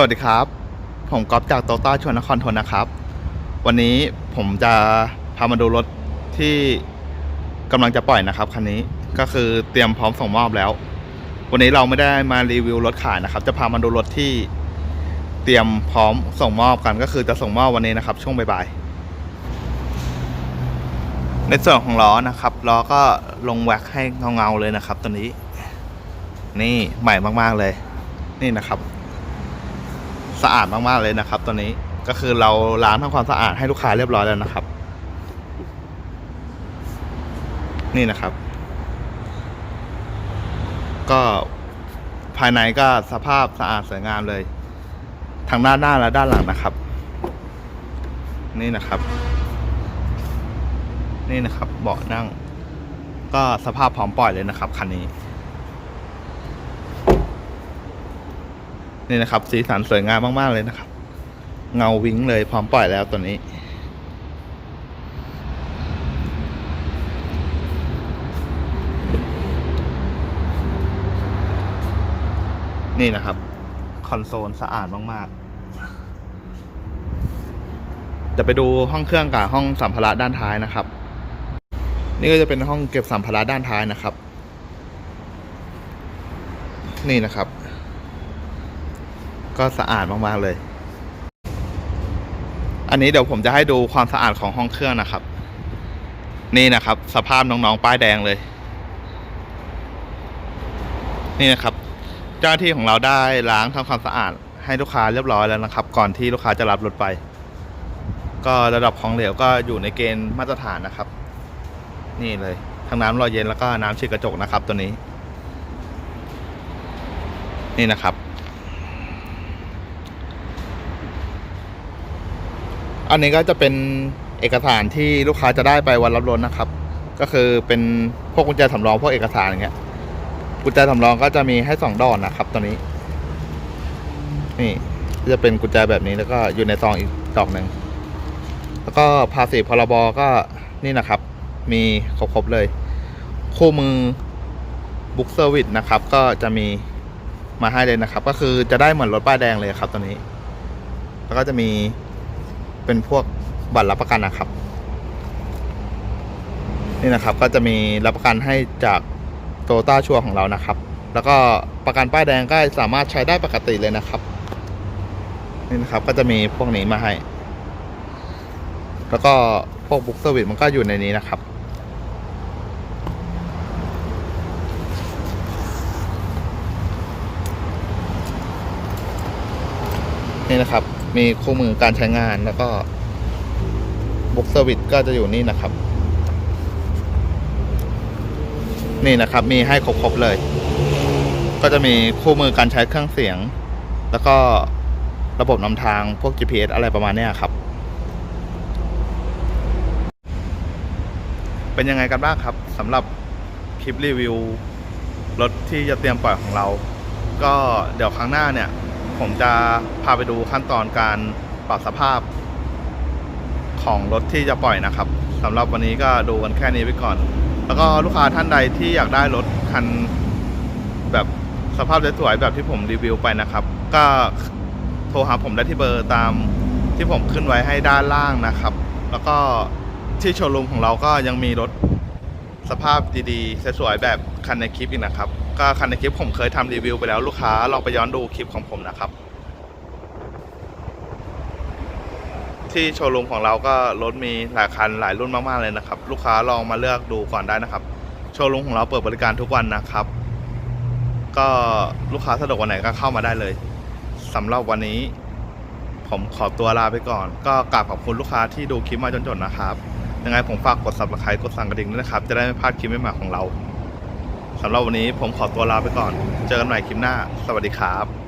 สวัสดีครับ ผมก๊อฟจากโตต้าชวนนครทนนะครับ วันนี้ผมจะพามาดูรถที่กำลังจะปล่อยนะครับคันนี้ก็คือเตรียมพร้อมส่งมอบแล้ว วันนี้เราไม่ได้มารีวิวรถขายนะครับ จะพามาดูรถที่เตรียมพร้อมส่งมอบกัน ก็คือจะส่งมอบวันนี้นะครับ ช่วงบ่ายๆในส่วนของล้อนะครับล้อก็ลงแว็กให้เงาๆเลยนะครับ ตัวนี้ นี่ใหม่มากๆเลย นี่นะครับ สะอาดมากๆเลยนะครับตัวนี้ก็คือเราล้างทำความสะอาดให้ลูกค้าเรียบร้อยแล้วนะครับ นี่นะครับ ก็ภายในก็สภาพสะอาดสวยงามเลยทางด้านหน้าและด้านหลังนะครับ นี่นะครับ นี่นะครับ เบาะนั่ง ก็สภาพพร้อมปล่อยเลยนะครับคันนี้ นี่นะครับ สีสันสวยงามมากๆเลยนะครับ เงาวิ้งเลยพร้อมปล่อยแล้วตัวนี้ นี่นะครับ คอนโซลสะอาดมากๆจะไปดูห้องเครื่องกับห้องสัมภาระด้านท้ายนะครับ นี่ก็จะเป็นห้องเก็บสัมภาระด้านท้ายนะครับ นี่นะครับ ก็สะอาดมากๆเลย อันนี้เดี๋ยวผมจะให้ดูความสะอาดของห้องเครื่องนะครับ นี่นะครับ สภาพน้องๆป้ายแดงเลย นี่นะครับ เจ้าหน้าที่ของเราได้ล้างทำความสะอาด ให้ลูกค้าเรียบร้อยแล้วนะครับ ก่อนที่ลูกค้าจะรับรถไป ก็ระดับของเหลวก็อยู่ในเกณฑ์มาตรฐานนะครับ นี่เลยทั้งน้ำรอเย็นแล้วก็น้ำฉีดกระจกนะครับ ตัวนี้ นี่นะครับ อันนี้ก็จะเป็นเอกสารที่ลูกค้าจะได้ไปวันรับรถนะครับ ก็คือเป็นพวกกุญแจสำรองพวกเอกสารอย่างเงี้ยกุญแจสำรองก็จะมีให้สองดอกนะครับตัวนี้ นี่จะเป็นกุญแจแบบนี้แล้วก็อยู่ในซองอีกดอกหนึ่งแล้วก็ภาษีพรบก็นี่นะครับ มีครบๆเลย คู่มือบุ๊กเซอร์วิสนะครับ ก็จะมีมาให้เลยนะครับ ก็คือจะได้เหมือนรถป้ายแดงเลยครับตัวนี้ แล้วก็จะมี เป็นพวกบัตรรับประกันนะครับ นี่นะครับก็จะมีรับประกันให้จากโตต้าชัวของเรานะครับ แล้วก็ประกันป้ายแดงก็สามารถใช้ได้ปกติเลยนะครับ นี่นะครับก็จะมีพวกนี้มาให้ แล้วก็พวกบุ๊กเซอร์วิสมันก็อยู่ในนี้นะครับนี่นะครับ มีคู่มือการใช้งานแล้วก็บุ๊กเซอร์วิสก็จะอยู่นี่นะครับ นี่นะครับ มีให้ครบๆเลย ก็จะมีคู่มือการใช้เครื่องเสียง แล้วก็ระบบนำทางพวก GPS อะไรประมาณนี้ครับ เป็นยังไงกันบ้างครับสำหรับคลิปรีวิวรถที่จะเตรียมปล่อยของเรา ก็เดี๋ยวครั้งหน้าเนี่ย ผมจะพาไปดูขั้นตอนการปรับสภาพของรถที่จะปล่อยนะครับสำหรับวันนี้ก็ดูกันแค่นี้ไปก่อน แล้วก็ลูกค้าท่านใดที่อยากได้รถคันแบบสภาพสวยๆแบบที่ผมรีวิวไปนะครับ ก็โทรหาผมได้ที่เบอร์ตามที่ผมขึ้นไว้ให้ด้านล่างนะครับ แล้วก็ที่โชว์รูมของเราก็ยังมีรถสภาพดีๆสวยๆแบบคันในคลิปอีกนะครับ ก็คันในคลิปผมเคยทำรีวิวไปแล้วลูกค้าลองไปย้อนดูคลิปของผมนะครับ ที่โชว์รูมของเราก็รถมีหลายคันหลายรุ่นมากๆเลยนะครับ ลูกค้าลองมาเลือกดูก่อนได้นะครับ โชว์รูมของเราเปิดบริการทุกวันนะครับ ก็ลูกค้าสะดวกวันไหนก็เข้ามาได้เลยสำหรับวันนี้ ผมขอตัวลาไปก่อน ก็กราบขอบคุณลูกค้าที่ดูคลิปมาจนจบนะครับยังไงผมฝากกด subscribe กดสั่งกระดิ่งด้วยนะครับ จะได้ไม่พลาดคลิปใหม่ๆของเรา สำหรับวันนี้ผมขอตัวลาไปก่อน เจอกันใหม่คลิปหน้า สวัสดีครับ